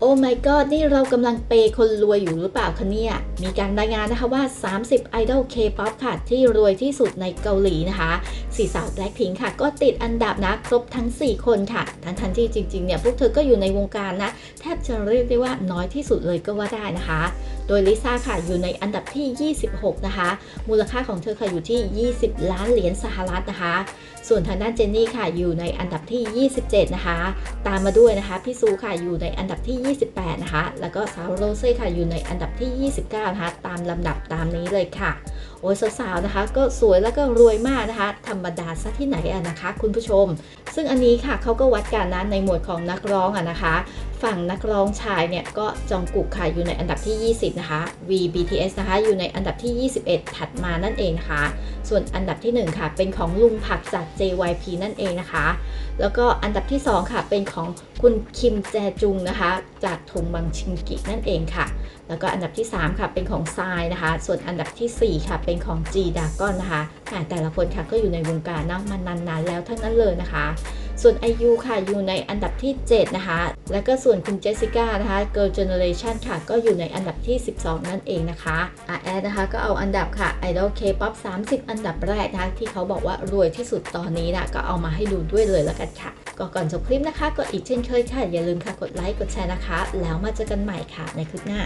โอ้ my god นี่เรากำลังเปย์คนรวยอยู่หรือเปล่าคะเนี่ย มีการรายงานนะคะว่า 30 ไอดอล K-POP ค่ะ ที่รวยที่สุดในเกาหลีนะคะ สี่สาว Blackpink ค่ะ ก็ติดอันดับนะครบทั้ง 4 คนค่ะ ทั้งทันที่จริงๆเนี่ยพวกเธอก็อยู่ในวงการนะ แทบจะเรียกได้ว่าน้อยที่สุดเลยก็ว่าได้นะคะ โดยลิซ่าค่ะอยู่ในอันดับที่ 26 นะคะ มูลค่าของเธอค่ะอยู่ที่ 20 ล้านเหรียญสหรัฐนะคะ ส่วนทางด้านเจนนี่ค่ะอยู่ในอันดับที่ 27 นะคะ ตามมาด้วยนะคะพี่ซูค่ะอยู่ในอันดับที่ 28 นะคะ แล้วก็สาวโรเซ่ค่ะอยู่ในอันดับที่ 29 นะคะ ตามลำดับตามนี้เลยค่ะ โอ้ยสาวๆนะคะ ก็สวยแล้วก็รวยมากนะคะธรรมดาซะที่ไหนอะนะคะ คุณผู้ชม ซึ่งอันนี้ค่ะเขาก็วัดกันนะในหมวดของนักร้องอะนะคะ ฝั่งนักร้องชายเนี่ยก็จองกุกค่ะอยู่ในอันดับที่ 20 นะคะ V BTS นะคะ อยู่ในอันดับที่ 21 ถัดมานั่นเองนะคะ ส่วนอันดับที่ 1 ค่ะ เป็นของลุงผักจาก JYP นั่นเองนะคะ แล้วก็อันดับที่ 2 ค่ะ เป็นของคุณคิมแจจุงนะคะ จากทงบังชิงกินั่นเองค่ะ แล้วก็อันดับที่ 3 ค่ะเป็นของทรายนะคะ ส่วนอันดับทีสี่4 ค่ะ เป็นของ G d a g o n นะคะแหมแต่ละคนค่ะก็อยู่ในวงการนะมานานๆแล้วทั้งนั้นเลยนะคะ ส่วน IU ค่ะอยู่ในอันดับที่ 7 นะคะ แล้วก็ส่วนคุณเจสสิก้านะคะ Girl Generation ค่ะ ก็อยู่ในอันดับที่ 12 นั่นเองนะคะอาแอดนะคะก็เอาอันดับค่ะ Idol K-pop 30 อันดับแรกนะคะที่เขาบอกว่ารวยที่สุดตอนนี้นะก็เอามาให้ดูด้วยเลยแล้วกันค่ะก็ก่อนจบคลิปนะคะก็อีกเช่นเคยค่ะอย่าลืมค่ะกดไลค์กดแชร์นะคะ แล้วมาเจอกันใหม่ค่ะในคลิปหน้า